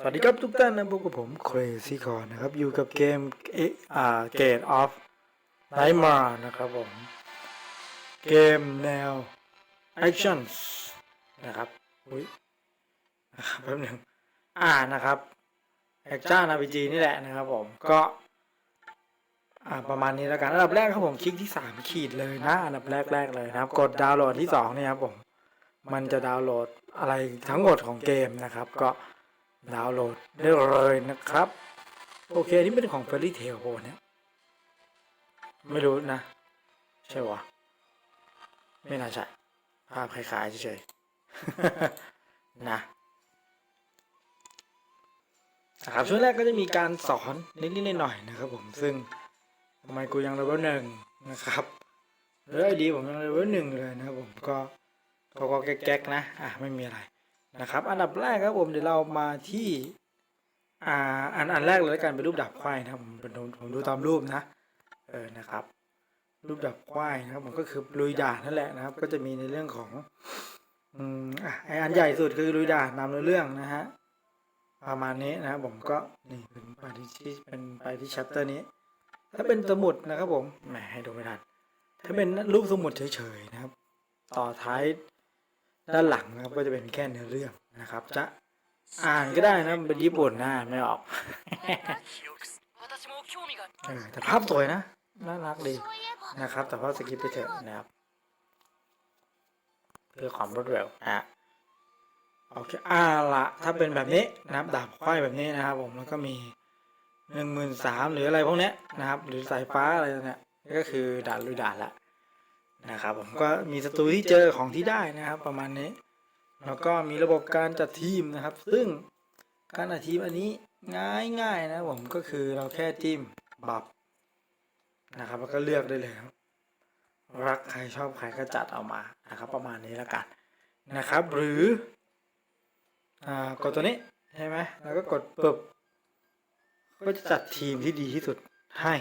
สวัสดีครับทุกท่านนะพบกับผม Crazy c o r นะครับ อยู่กับเกมเออ่า Gate of Nightmare นะครับผม เกมแนว Actions นะครับอุ้ยนะครับแป๊บนึงอ่านะครับ Action RPG นี่แหละนะครับผมก็อ่าประมาณนี้แล้วกันอันดับแรกครับผมคลิกที่3ขีดเลยนะอันดับแรกๆเลยนะครับ กดดาวน์โหลดที่2เนี่ยครับผมมันจะดาวน์โหลดอะไรทั้งหมดของเกมนะครับ ก็ ดาวน์โหลดได้เลยนะครับ โอเคอันี่เป็นของ Fairy Tail โเนี่ย ไม่รู้นะ ใช่วะไม่น่าใช่ ภาพคล้ายๆเฉยๆนะนะครับช่วงแรกก็จะมีการสอนนิดๆหน่อยๆนะครับผมซึ่งทำไมกูยังเลเวลหนึ่งนะครับเรื่องไอดีผมยังเลเวลหนึ่งเลยนะครับผมก็ก็ก็แก๊กๆนะอะไม่มีอะไร นะครับ อันดับแรกครับผมเดี๋ยวเรามาที่อ่าอันอันแรกเลยแล้วกันเป็นรูปดาบควายนะครับผมผมผมดูตามรูปนะเออนะครับ รูปดาบควายนะครับผมก็คือลุยด่านนั่นแหละนะครับ ก็จะมีในเรื่องของอืมอะไออันใหญ่สุดคือลุยด่านนำเรื่องนะฮะประมาณนี้นะครับผมก็นี่เป็นไปที่เป็นไปที่ชัปเตอร์นี้ ถ้าเป็นสมุดนะครับผมแหมให้ดูไม่ทันถ้าเป็นรูปสมุดเฉยๆนะครับ ต่อท้าย ด้านหลังนะครับก็จะเป็นแค่เนื้อเรื่องนะครับ จะอ่านก็ได้นะเป็นญี่ปุ่นหน้าไม่ออกแต่ภาพสวยนะน่ารักดีนะครับ แต่ภาพสกิปไปเถอะนะครับเพื่อความรวดเร็วอะโอเคอ่าละถ้าเป็นแบบนี้นะครับดาบควายแบบนี้นะครับ ผมแล้วก็มีหนึ่งหมื่นสามหรืออะไรพวกนี้นะครับ หรือสายฟ้าอะไรเนี่ยก็คือด่านลุยด่านละ นะครับผมก็มีศัตรูที่เจอของที่ได้นะครับ ประมาณนี้ แล้วก็มีระบบการจัดทีมนะครับ ซึ่งการจัดทีมอันนี้ง่ายๆนะผมก็คือเราแค่จิ้มบับนะครับแล้วก็เลือกได้เลยครับรักใครชอบใครก็จัดเอามานะครับ ประมาณนี้แล้วกันนะครับ หรืออ่ากดตัวนี้ใช่ไหมแล้วก็กดปึบก็จะจัดทีมที่ดีที่สุดให้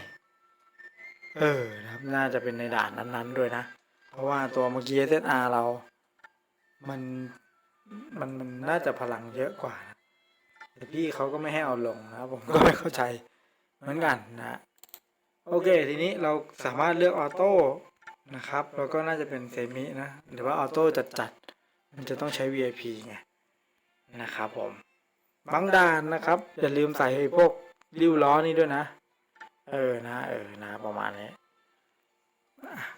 เออนะครับน่าจะเป็นในด่านนั้น ๆ ด้วยนะ ราะว่าตัวเมื่อกี้ SSR เรา มันมันมันน่าจะพลังเยอะกว่านะแต่พี่เขาก็ไม่ให้เอาลงนะครับผมก็ไม่เข้าใจเหมือนกันนะโอเค ทีนี้เราสามารถเลือกออโต้นะครับ แล้วก็น่าจะเป็นเซมินะ หรือว่าออโต้จัดๆมันจะต้องใช้ VIP ไงนะครับผมบางด่านนะครับ อย่าลืมใส่ไอ้พวกริ้วล้อนี่ด้วยนะ เออนะ เออนะประมาณนี้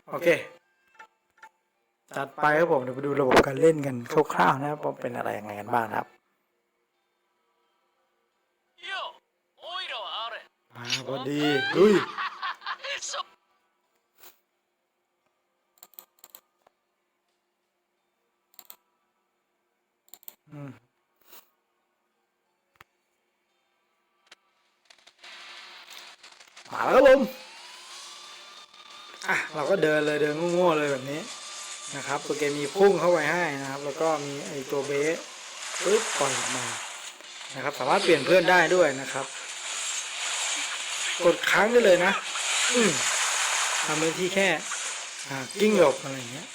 โอเค ตัดไปครับผมเดี๋ยวไปดูระบบการเล่นกันคร่าวๆนะครับว่าเป็นอะไรยังไงกันบ้างครับมาพอดีดุยมาแล้วครับผมอะเราก็เดินเลยเดินง่วงๆเลยแบบนี้ นะครับตัวเกมมีพุ่งเข้าไปให้นะครับ แล้วก็มีไอตัวเบสปึ๊บปล่อยออกมานะครับ สามารถเปลี่ยนเพื่อนได้ด้วยนะครับ กดค้างได้เลยนะอืทำเป็นที่แค่อ่ากิ้งหลบอะไรเงี้ย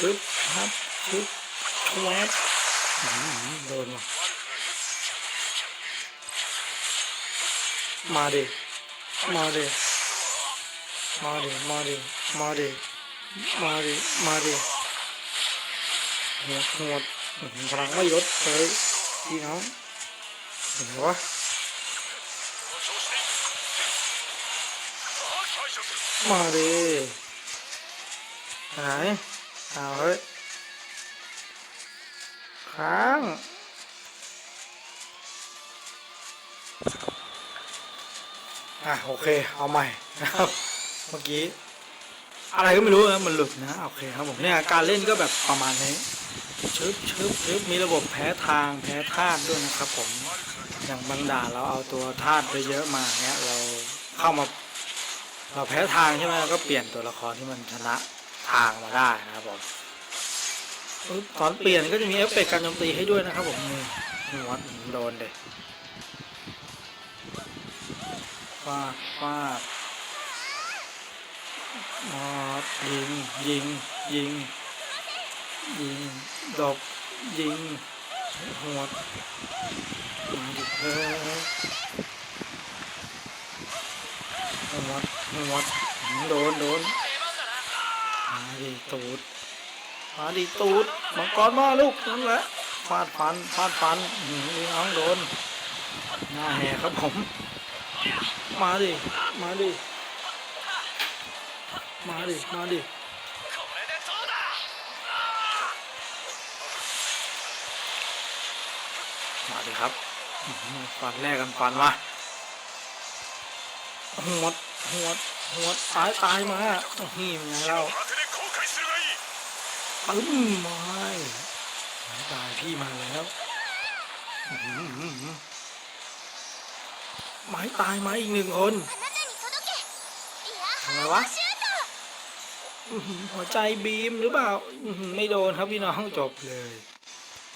ปึ๊บครับปึ๊บแวบโดนว่ะมาดิมาดิมาดิมาดิมาดิ มาดิมาดิหัวหัวอื้อหือพลังไม่ลดเลยพี่น้องเห็นวะมาดิไหนเอาเฮ้ยค้างอะโอเค เอาใหม่นะครับ เมื่อกี้ อะไรก็ไม่รู้นะมันหลุดนะโอเคครับผมเนี่ยการเล่นก็แบบประมาณนี้ชึบชึบชึบมีระบบแพ้ทางแพ้ธาตุด้วยนะครับผมอย่างบางด่าเราเอาตัวธาตุไปเยอะมาเนี้ยเราเข้ามาเราแพ้ทางใช่ไหมก็เปลี่ยนตัวละครที่มันชนะทางมาได้นะครับผมตอนเปลี่ยนก็จะมีเอฟเฟกต์การโจมตีให้ด้วยนะครับผมนี่วัดโดนเด็กฟาดฟาด มอดยิง ยิง ยิง ยิงดบยิงหัวดมาดิเออหัวดหัวดโดนโดนมาดิตูดมาดิตูดมังกรมาลูกนั่นแหละฟาดฟันฟาดฟันอื้อหือน้องโดนหน้าแหกครับผม มาดิ มาดิ มาดิ มาดิมาดิครับฟันแรกกันฟันมาหัวหัวหัวตายตายมานี่มันไงเราปึ้มมาตายพี่มาแล้วไม้ตายมาอีกหนึ่งคนทำไมวะ หัวใจบีมหรือเปล่าไม่โดนครับพี่น้องจบเลย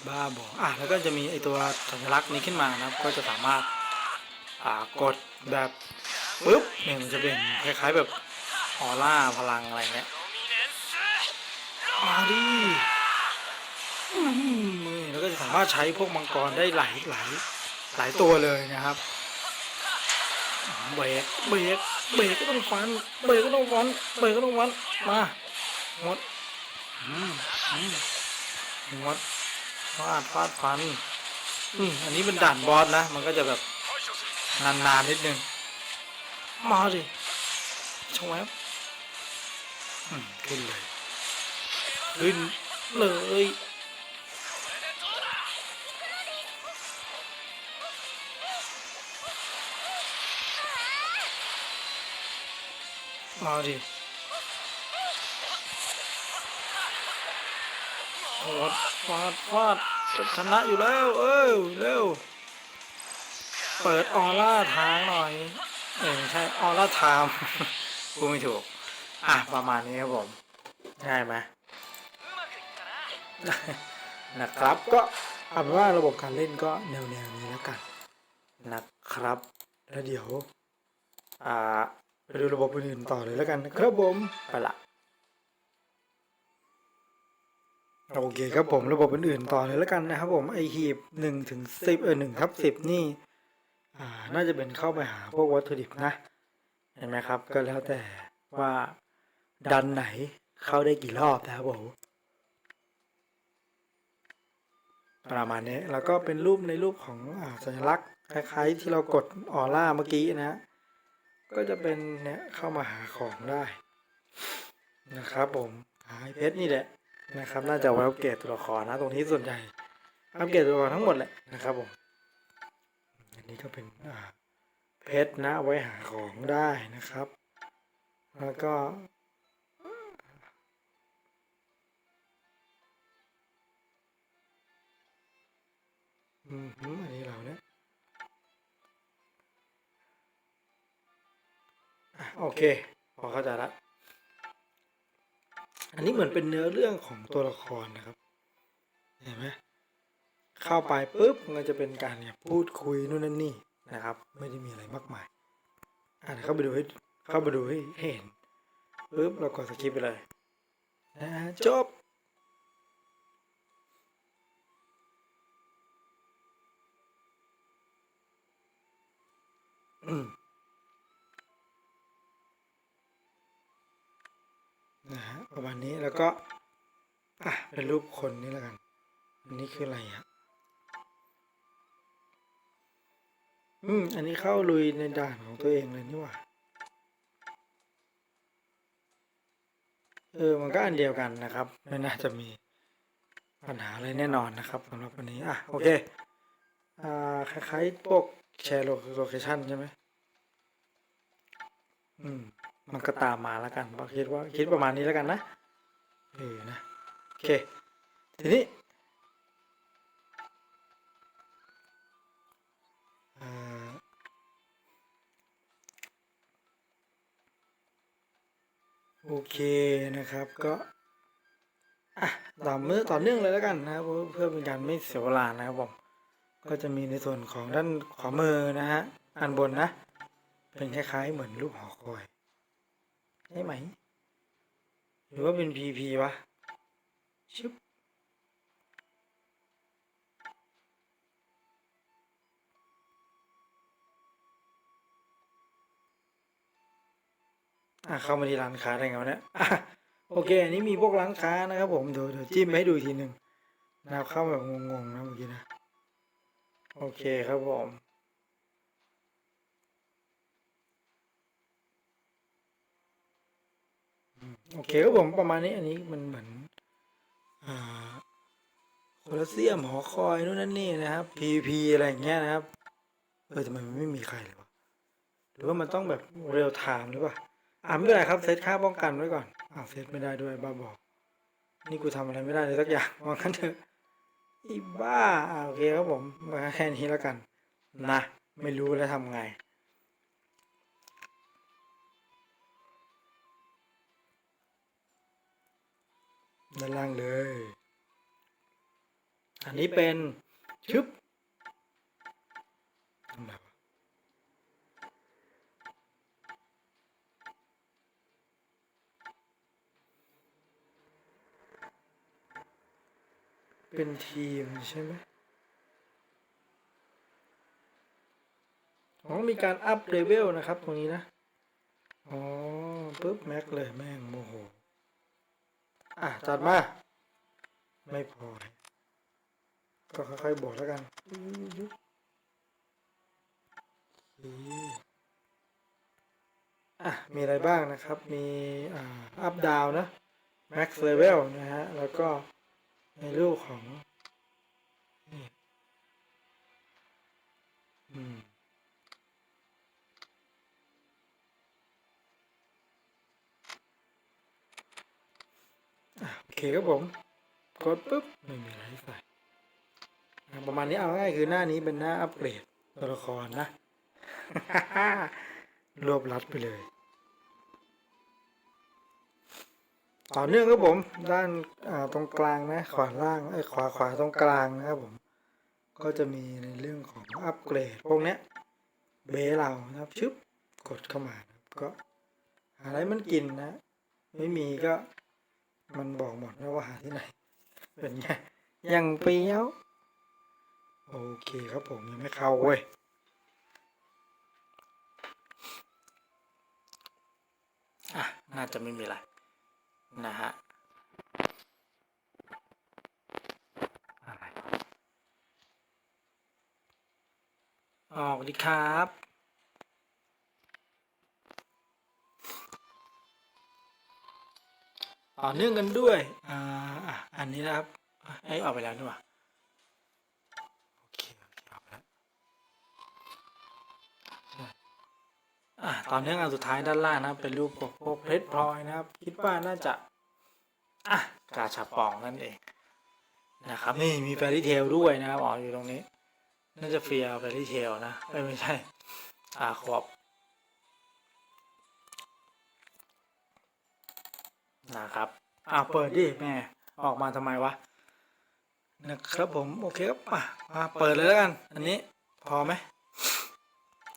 บ้าบออะแล้วก็จะมีไอตัวสัญลักษณ์นี้ขึ้นมานะครับ ก็จะสามารถอ่ากดแบบปึ๊บเนี่ยมันจะเป็นคล้ายๆแบบออร่าพลังอะไรเนี้ยมาดิมือแล้วก็จะสามารถใช้พวกมังกรได้หลายหลายหลายตัวเลยนะครับ เบรกเบรกเบรกก็ต้องฟันเบรกก็ต้องฟันเบรกก็ต้องฟันมาหมดหมดฟาดฟาดฟันอืมอันนี้เป็นด่านบอสนะ มันก็จะแบบนานๆนิดนึงมาสิชงแวบขึ้นเลย ขึ้นเลย มาดิวาดวาดวาดชนะอยู่แล้ว เออเร็ว เปิดออร่าทางหน่อย เออใช่ ออร่าไทม์พูไม่ถูก อะ ประมาณนี้ครับผมใช่ไหมนะครับ ก็เอาเป็นว่าระบบการเล่นก็แนวๆนี้แล้วกัน นะครับ แล้วเดี๋ยว อ่า ไปดูระบบอื่นๆต่อเลยแล้วกันนะครับผมไปละโอเคครับผมระบบอื่นๆต่อเลยแล้วกันนะครับผมไอหีบหนึ่งถึงสิบเออหนึ่งทับสิบนี่อ่าน่าจะเป็นเข้าไปหาพวกวัตถุดิบนะ เห็นไหมครับ ก็แล้วแต่ว่าดันไหนเข้าได้กี่รอบนะครับผมประมาณนี้แล้วก็เป็นรูปในรูปของอาสัญลักษณ์คล้ายๆ ที่เรากดออร่าเมื่อกี้นะฮะ ก็จะเป็นเนี่ยเข้ามาหาของได้นะครับผมหาเพชรนี่แหละนะครับ น่าจะไว้อัปเกรดตัวละครนะ ตรงนี้ส่วนใหญ่อัปเกรดตัวละครทั้งหมดแหละนะครับผมอันนี้ก็เป็นเพชรนะไว้หาของได้นะครับ แล้วก็อืมหืมอันนี้เราเนี่ย โอเค พอเข้าใจละอันนี้เหมือนเป็นเนื้อเรื่องของตัวละครนะครับ เห็นไหมเข้าไปปุ๊บมันจะเป็นการเนี่ยพูดคุยนู่นนั่นนี่นะครับ ไม่ได้มีอะไรมากมาย อะเดี๋ยวเข้าไปดูให้เข้าไปดูให้ให้เห็นปุ๊บเรากดสกิปไปเลยนะจบอืม นะฮะประมาณนี้แล้วก็อะเป็นรูปคนนี่แล้วกัน อันนี้คืออะไรอะอืม อันนี้เข้าลุยในด่านของตัวเองเลยนี่หว่า เออ มันก็อันเดียวกันนะครับ ไม่น่าจะมีปัญหาอะไรแน่นอนนะครับสำหรับวันนี้ อะ โอเค อ่า คล้ายๆพวกแชร์โลเคชันใช่ไหมอืม มันก็ตามมาแล้วกันเพราะคิดว่าคิดประมาณนี้แล้วกันนะเออนะโอเคทีนี้เอ่อโอเคนะครับก็อะต่อเมื่อต่อเนื่องเลยแล้วกันนะครับเพื่อเพื่อเป็นการไม่เสียเวลานะครับผมก็จะมีในส่วนของด้านขวามือนะฮะอันบนนะ เป็นคล้ายๆเหมือนรูปหอคอย ใช่ไหม หรือว่าเป็น PP วะชึบอะเข้ามาที่ร้านค้าได้ไงวะเนี่ยโอเค อันนี้มีพวกร้านค้านะครับผมเดี๋ยวเดี๋ยวจิ้มให้ดูทีหนึ่งนะครับเข้าแบบงงๆนะเมื่อกี้นะ โอเคครับผม โอเคครับผมประมาณนี้อันนี้มันเหมือนอ่าโคลอสเซียมหอคอยนู่นนั่นนี่นะครับ PVP อะไรอย่างเงี้ยนะครับเออทำไมมันไม่มีใครเลยวะหรือว่ามันต้องแบบเรียลไทม์หรือเปล่าอ่าไม่เป็นไรครับเซตค่าป้องกันไว้ก่อนอ่าเซตไม่ได้ด้วยบ้าบอกนี่กูทำอะไรไม่ได้เลยสักอย่างว่างั้นเถอะอีบ้าอ่าโอเคครับผมมาแค่นี้แล้วกัน นะ ไม่รู้แล้วทำไง ด้านล่างเลย อันนี้เป็นชึบทำไมวะเป็นทีมใช่ไหมอ๋อมีการอัพเลเวลนะครับ ตรงนี้นะ อ๋อปุ๊บแม็กเลยแม่งโมโห อะจัดมา ไม่พอ ก็ค่อยๆบวกแล้วกันอะมีอะไรบ้างนะครับ มีอ่าอัพดาวนะ max level นะฮะ แล้วก็ในรูปของนี่อืม อะโอ เคครับผมกดปุ๊บไม่มีอะไรใส่ประมาณนี้เอาง่ายคือหน้านี้เป็นหน้าอัปเกรดตัวละครนะ รวบรัดไปเลย ต่อเนื่องครับผม ด้านตรงกลางนะ ขวาล่างไอ้ขวาขวาตรงกลางนะครับผม ก็จะมีในเรื่องของอัปเกรดพวกเนี้ยเบเรานะครับชึบกดเข้ามานะครับก็อะไรมันกินนะ ไม่มีก็ มันบอกหมดนะว่าหาที่ไหน เป็นไง ยังเปรี้ยว โอเคครับผมยังไม่เข้าเว้ยอะ น่าจะไม่มีอะไร นะฮะอะไรออกดีครับ ต่อเนื่องกันด้วย อ่า อันนี้นะครับไอ้ยออกไปแล้วนี่หว่าโอเคโอเคออกไปแล้วอะต่อเนื่องอันสุดท้ายด้านล่างนะครับเป็นรูปพวกพวกเพชรพลอยนะครับ คิดว่าน่าจะ อะกาชาปองนั่นเองนะครับนี่มีแฟรี่เทลด้วยนะครับอ๋ออยู่ตรงนี้ น่าจะเฟียแฟรี่เทลนะเอ้ยไม่ใช่ อ่าขวบ นะครับอ่าเปิดดิแม่ออกมาทำไมวะนะครับผมโอเคครับอะมาเปิดเลยแล้วกัน อันนี้พอไหม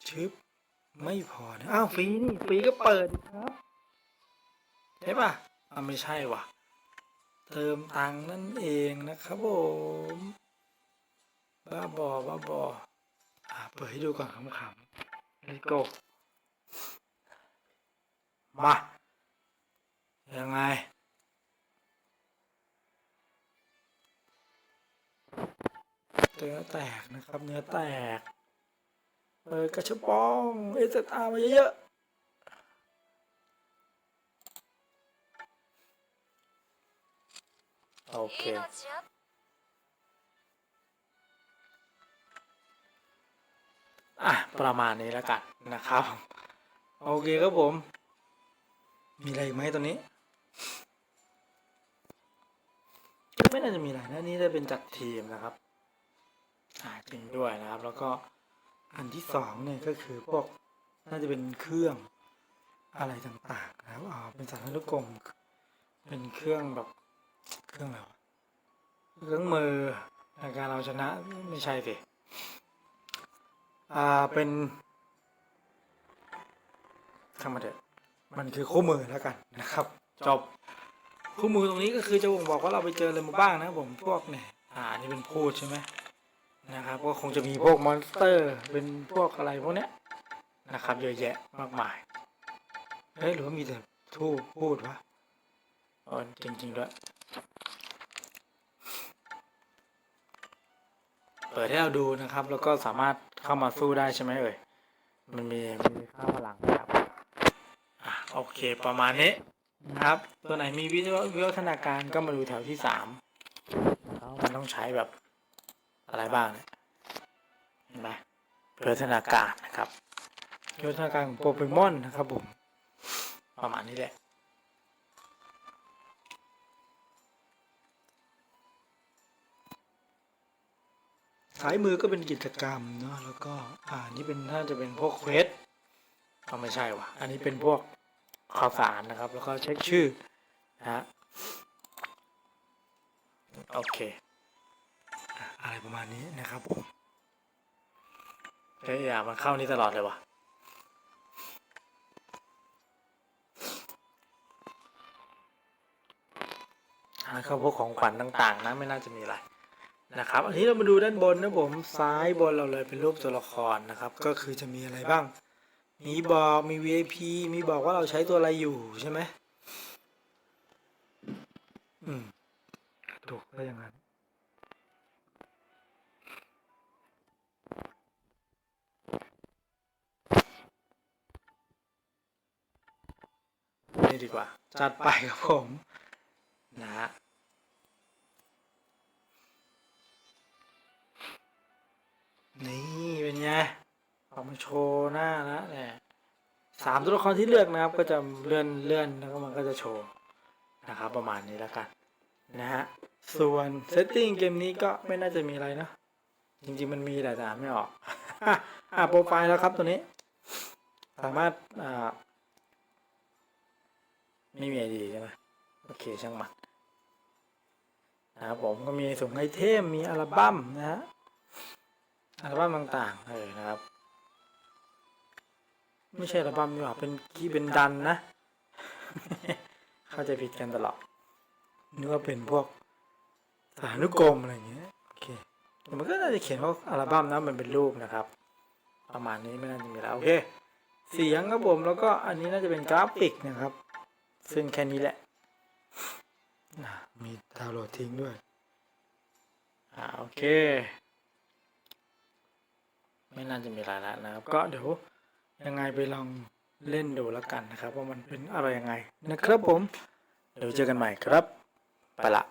ชึบไม่พอนะอ้าวฟรีนี่ฟรีก็เปิดดิครับใช่ปะอ่าไม่ใช่ว่ะ เติมตังค์นั่นเองนะครับผมบ้าบอบ้าบออ่าเปิดให้ดูก่อนขำๆ let's go มา ยังไง เนื้อแตกนะครับ เนื้อแตกเปิดกระชับปองเอสอามาเยอะๆ โอเคอะ ประมาณนี้แล้วกันนะครับ โอเคครับผม มีอะไรอีกไหมตอนนี้ ไม่น่าจะมีอะไรนะนี่ได้เป็นจัดทีมนะครับอาจริงด้วยนะครับ แล้วก็อันที่สองเนี่ยก็คือพวกน่าจะเป็นเครื่องอะไรต่างๆนะครับอ่าเป็นสารนุกรมเป็นเครื่องแบบเครื่องอะไรเครื่องมือในการเอาชนะไม่ใช่สิอ่าเป็นทำมาเถอะมันคือคู่มือแล้วกันนะครับ จบ คู่มือตรงนี้ก็คือจะบ่งบอกว่าเราไปเจออะไรมาบ้างนะครับผมพวกเนี่ยอ่านี่เป็นพูดใช่ไหมนะครับก็คงจะมีพวกมอนสเตอร์เป็นพวกอะไรพวกเนี้ยนะครับเยอะแยะมากมายเฮ้ยหรือว่ามีแต่ทูพูดวะอ๋อจริงๆด้วยเปิดให้เราดูนะครับ แล้วก็สามารถเข้ามาสู้ได้ใช่ไหมเอ่ยมันมีมันมีค่าพลังนะครับอะโอเคประมาณนี้ นะครับ ตัวไหนมีวิทยาวิวัฒนาการก็มาดูแถวที่สามแล้วมันต้องใช้แบบอะไรบ้างเนี่ยเห็นไหมวิวัฒนาการนะครับวิวัฒนาการของโปเกมอนนะครับผมประมาณนี้แหละซ้ายมือก็เป็นกิจกรรมเนาะแล้วก็อ่านี่เป็นน่าจะเป็นพวกเควสก็ไม่ใช่ว่ะอันนี้เป็นพวก ข่าวสารนะครับ แล้วก็เช็คชื่อนะฮะโอเค อะไรประมาณนี้นะครับผมเฮ้ยอย่ามันเข้านี่ตลอดเลยวะอันนั้นก็พวกของขวัญต่าง ๆ นะไม่น่าจะมีอะไรนะครับ อันนี้เรามาดูด้านบนนะผมซ้ายบนเราเลยเป็นรูปตัวละครนะครับ ก็คือจะมีอะไรบ้าง มีบอกมี VIP มีบอกว่าเราใช้ตัวอะไรอยู่ใช่ไหมอืมถูกก็อย่างนั้นนี่ดีกว่า จัดไปครับผม นะฮะนี่เป็นไง ออกมาโชว์หน้าแล้วเนี่ยสามตัวละครที่เลือกนะครับ ก็จะเลื่อนเลื่อนแล้วก็มันก็จะโชว์นะครับ ประมาณนี้แล้วกันนะฮะส่วนเซตติ้งเกมนี้ก็ไม่น่าจะมีอะไรนะจริงๆมันมีแต่แต่อ่านไม่ออกอ่าโปรไฟล์แล้วครับตัวนี้ สามารถอ่าไม่มีไอดีใช่ไหมโอเคช่างมันนะครับผมก็มีส่งไอเทมมีอัลบั้มนะฮะอัลบั้มต่างๆเออนะครับ ไม่ใช่อัลบั้มดีกว่าเป็นคีย์เป็นดันนะ เข้าใจผิดกันตลอดนึกว่าเป็นพวกสานุกรมอะไรอย่างเงี้ยโอเคแต่มันก็น่าจะเขียนว่าอัลบั้มนะมันเป็นรูปนะครับ ประมาณนี้ไม่น่าจะมีแล้วโอเคเสียงครับผมแล้วก็อันนี้น่าจะเป็นกราฟิกนะครับ ซึ่งแค่นี้แหละอะมีดาวน์โหลดทิ้งด้วยอ่าโอเค ไม่น่าจะมีอะไรแล้วนะครับ ก็เดี๋ยว ยังไงไปลองเล่นดูแล้วกันนะครับ ว่ามันเป็นอะไรยังไงนะครับผม เดี๋ยวเจอกันใหม่ครับ ไปละ